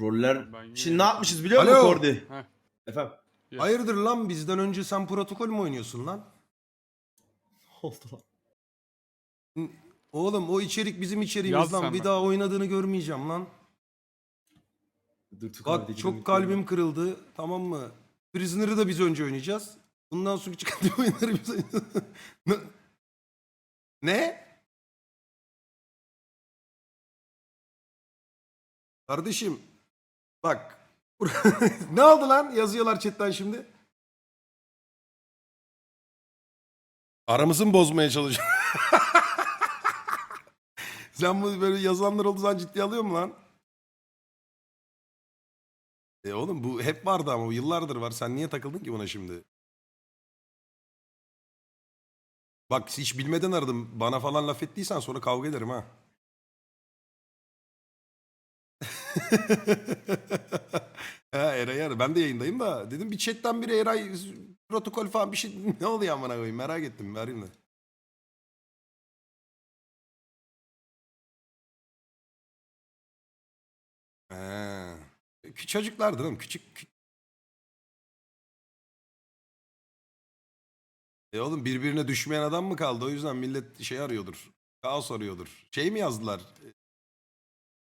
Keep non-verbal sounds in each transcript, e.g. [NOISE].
Roller. Ben yine- Şimdi ne yapmışız biliyor musun Alo. Kordi? Heh. Efendim. Yes. Hayırdır lan bizden önce sen protokol mü oynuyorsun lan? [LAUGHS] Oldu lan. Oğlum o içerik bizim içeriğimiz Yaz lan. Bir bak. daha oynadığını görmeyeceğim lan. Dur, Tukan Bak gidelim, çok gidelim. kalbim kırıldı. Tamam mı? Prisoner'ı da biz önce oynayacağız. Bundan sonra çıkan [LAUGHS] oyunları biz oynayacağız. Ne- ne? Kardeşim bak [LAUGHS] ne oldu lan yazıyorlar chatten şimdi. Aramızı mı bozmaya çalışıyor? [LAUGHS] Sen bu böyle yazanlar olduğu zaman ciddiye alıyor mu lan? E oğlum bu hep vardı ama bu yıllardır var. Sen niye takıldın ki buna şimdi? Bak hiç bilmeden aradım. Bana falan laf ettiysen sonra kavga ederim ha. Ha Eray aradı. Ben de yayındayım da. Dedim bir chatten biri Eray protokol falan bir şey [LAUGHS] ne oluyor amına koyayım merak ettim. Vereyim de. He. Kü- Çocuklardı değil mi? Küçük, kü- E oğlum birbirine düşmeyen adam mı kaldı? O yüzden millet şey arıyordur. Kaos arıyordur. Şey mi yazdılar?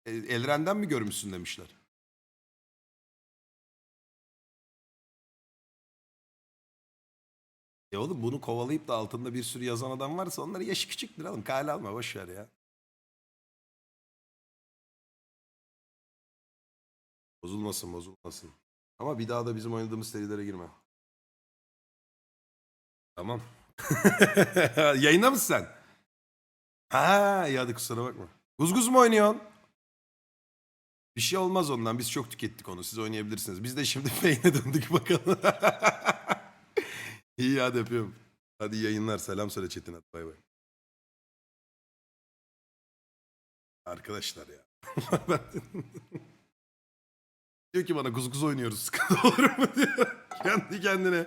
E, Elren'den mi görmüşsün demişler. E oğlum bunu kovalayıp da altında bir sürü yazan adam varsa onları yaşı küçüktür oğlum. Kale alma boş ya. Bozulmasın bozulmasın. Ama bir daha da bizim oynadığımız serilere girme. Tamam. [LAUGHS] Yayında mısın sen? Ha iyi hadi kusura bakma. Guzguz mu oynuyorsun? Bir şey olmaz ondan. Biz çok tükettik onu. Siz oynayabilirsiniz. Biz de şimdi [LAUGHS] Pain'e döndük bakalım. [LAUGHS] iyi hadi öpüyorum. Hadi yayınlar. Selam söyle Çetin hadi bay bay. Arkadaşlar ya. [LAUGHS] diyor ki bana guzguz oynuyoruz. Sıkıntı olur mu diyor. Kendi kendine.